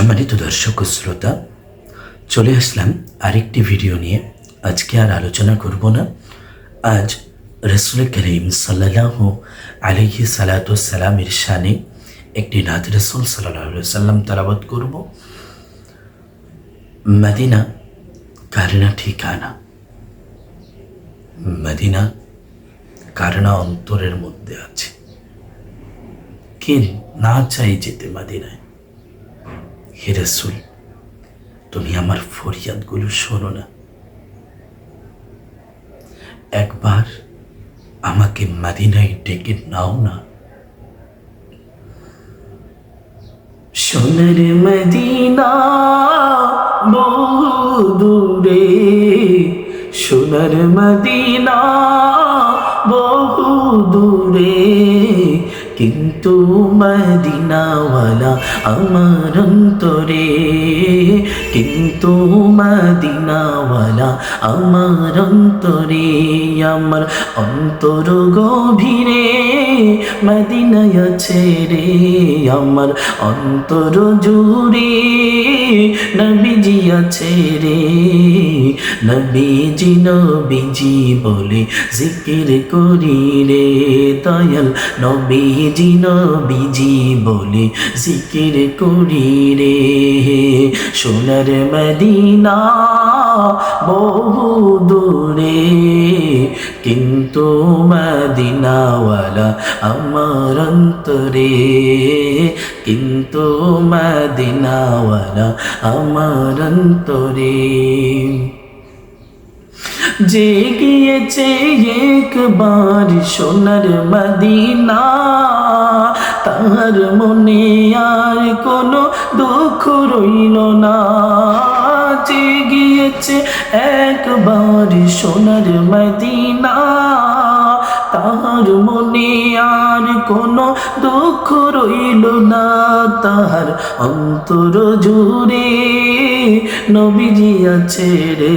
সম্মানিত দর্শক শ্রোতা, চলে আসলাম আরেকটি ভিডিও নিয়ে। আজকে আর আলোচনা করব না। আজ রসুল করিম সাল্লাহ আলিহি সালাতামের শানে একটি নাথ রসুল সাল্লাহ সাল্লাম তালাবাদ করব। মদিনা কারনা ঠিকানা। মদিনা কারনা অন্তরের মধ্যে আছে। কে না চাই যেতে মদিনায়। হে রসুল, তুমি আমার ফরিয়াদগুলো শোনো না। একবার আমাকে মাদিনায় ডেকে নাও না। সোনার মদিনা বহু দূরে, সোনার মদিনা বহু দূরে। কিন্তু মদিনাওয়ালা আমার অন্তরে, কিন্তু মদিনাওয়ালা আমার অন্তরে, আমার অন্তর গভীরে মদিনায় আছে রে, আমার অন্তর জুড়ে নবীজি আছে রে। নবীজি নবীজি বলে জিকির করি রে, দয়াল নবীজি নবীজি বলে জিকির করি রে, সোনার মদিনা বহু দূরে, কিন্তু মদিনাওয়ালা আমার অন্তরে, কিন্তু মদিনাওয়ালা আমার অন্তরে। যে গিয়েছে একবার সোনার মদিনা তার মনে আর কোনো দুঃখ রইল না। গিয়েছে একবার সোনার মদিনা। তাহার মনে আর কোনো দুঃখ রইল না। তাহার অন্তর জুড়ে নবীজি আছে রে।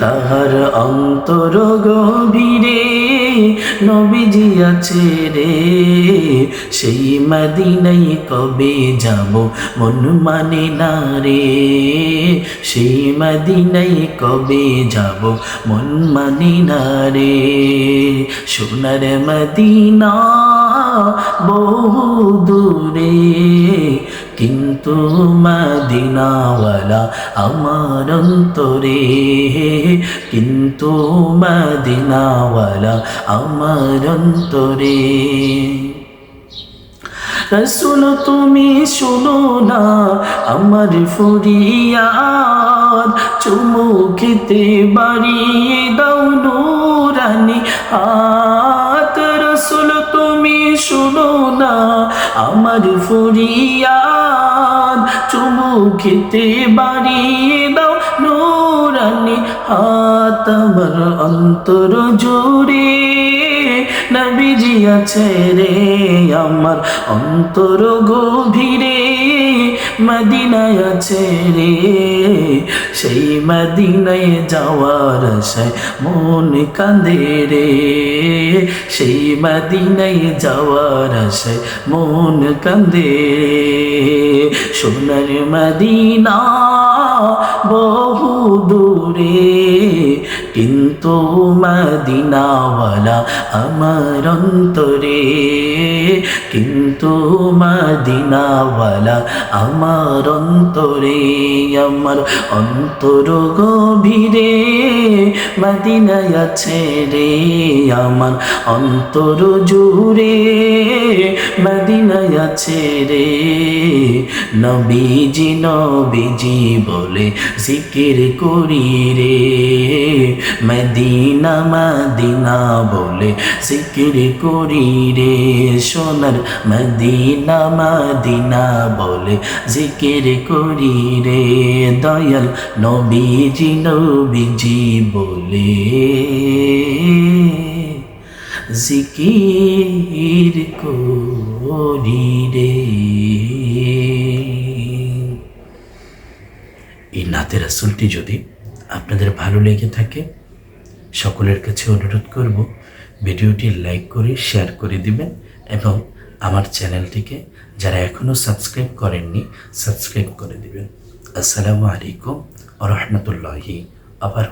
তাহার অন্তর গভীরে নবীজি আছে রে। সেই মদিনাই কবে যাব মন মানে না রে। সেই মদিনাই কবে যাব মন মানে না রে। সোনার মদিনা বহু দূরে, কিন্তু মদিনাওয়ালা আমার অন্তরে। কিন্তু মদিনাওয়ালা আমার অন্তরে। রসুল, তুমি শুনো না আমার ফুরিয়াদ। চুমু খেতে বাড়িয়ে দাও নুরানি হাত। রসুল, তুমি শুনো না আমার ফরিয়াদ চুমু খেতে বাড়িয়ে দাও নুরানি হাত আমার অন্তর জুড়ে। নবীজি আছে রে আমার অন্তর গভীরে, মদিনায় আছে রে। সেই মদিনায় যাওয়ার আশায় মন কাঁদে রে। সেই মদিনায় যাওয়ার আশায় মন কাঁদে রে। সোনার মদিনা বহু দূরে কিন্তু মদিনাওয়ালা আমার অন্তরে, কিন্তু মদিনাওয়ালা আমার অন্তরে, আমার অন্তর গভীরে মদিনায় আছে রে, আমার অন্তর জুড়ে মদিনায় আছে রে। নবীজি নবীজি বলে জিকির করি রে মদিনা মদিনা বলে জিকির করি রে সোনার। মদিনা মদিনা বলে জিকির করি রে দয়াল নবীজি নবীজি বলে। জিকির করি রে। এই নাতের আসলটি যদি আপনাদের ভালো লেগে থাকে, সকলের কাছে অনুরোধ করব ভিডিওটি লাইক করে, শেয়ার করে দিবেন এবং আমার চ্যানেলটিকে যারা এখনও সাবস্ক্রাইব করেননি, সাবস্ক্রাইব করে দিবেন। আসসালামু আলাইকুম রহমতুল্লাহি আবার